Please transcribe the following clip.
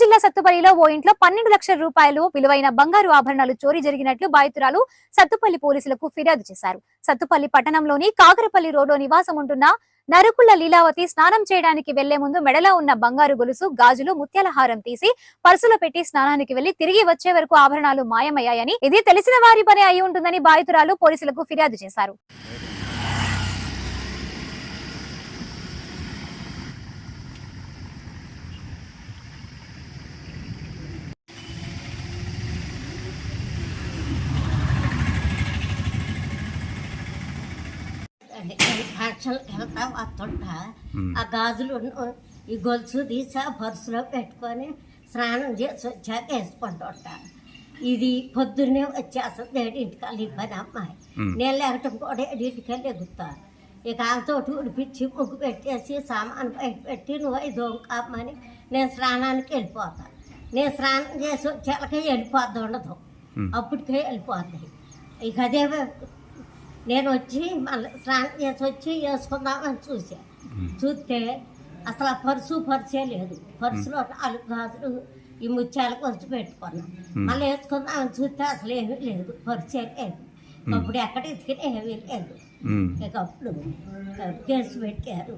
జిల్లా సత్తుపల్లిలో ఓ ఇంట్లో పన్నెండు లక్షల రూపాయలు విలువైన బంగారు ఆభరణాలు చోరీ జరిగినట్లు బాధితురాలు సత్తుపల్లి పోలీసులకు ఫిర్యాదు చేశారు. సత్తుపల్లి పట్టణంలోని కాకరపల్లి రోడ్లో నివాసం ఉంటున్న నరుకుళ్ళ లీలావతి స్నానం చేయడానికి వెళ్ళే ముందు మెడలో ఉన్న బంగారు గొలుసు గాజులు ముత్యాల హారం తీసి పర్సులో పెట్టి స్నానానికి వెళ్ళి తిరిగి వచ్చే వరకు ఆభరణాలు మాయమయ్యాయని ఇది తెలిసిన వారి పని అయి ఉంటుందని బాధితురాలు పోలీసులకు ఫిర్యాదు చేశారు. ఫంక్షన్ వెళ్తా వస్తుంటా ఆ గాజులు ఈ గొలుసు తీసి ఆ పర్సులో పెట్టుకొని స్నానం చేసి వచ్చాక వేసుకుంటుంటా. ఇది పొద్దున్నే వచ్చేస్తుంది ఏడింటికల్లి ఈ పని అమ్మాయి. నేను లేకటం కూడా ఏడింటికల్లి ఎగుతా ఇక ఆమెతో ఉడిపించి ముగ్గు పెట్టేసి సామాను బయట పెట్టి నువ్వు ఐదు అమ్మని నేను స్నానానికి వెళ్ళిపోతా. నేను స్నానం చేసి వచ్చాక వెళ్ళిపోద్ది ఉండదు. అప్పటికే వెళ్ళిపోద్ది. ఇక అదే నేను వచ్చి మళ్ళీ స్నానం చేసి వచ్చి వేసుకుందామని చూసా. చూస్తే అసలు ఆ పర్సు పర్సే లేదు. పర్సులో నాలుగు గాజులు ఈ ముత్యాలు కొంచెం పెట్టుకున్నా. మళ్ళీ వేసుకుందామని చూస్తే అసలు ఏమీ లేదు. పర్సే లేదు. అప్పుడు ఎక్కడ ఎతికినా ఏమీ లేదు. ఇక అప్పుడు కేసు పెట్టారు.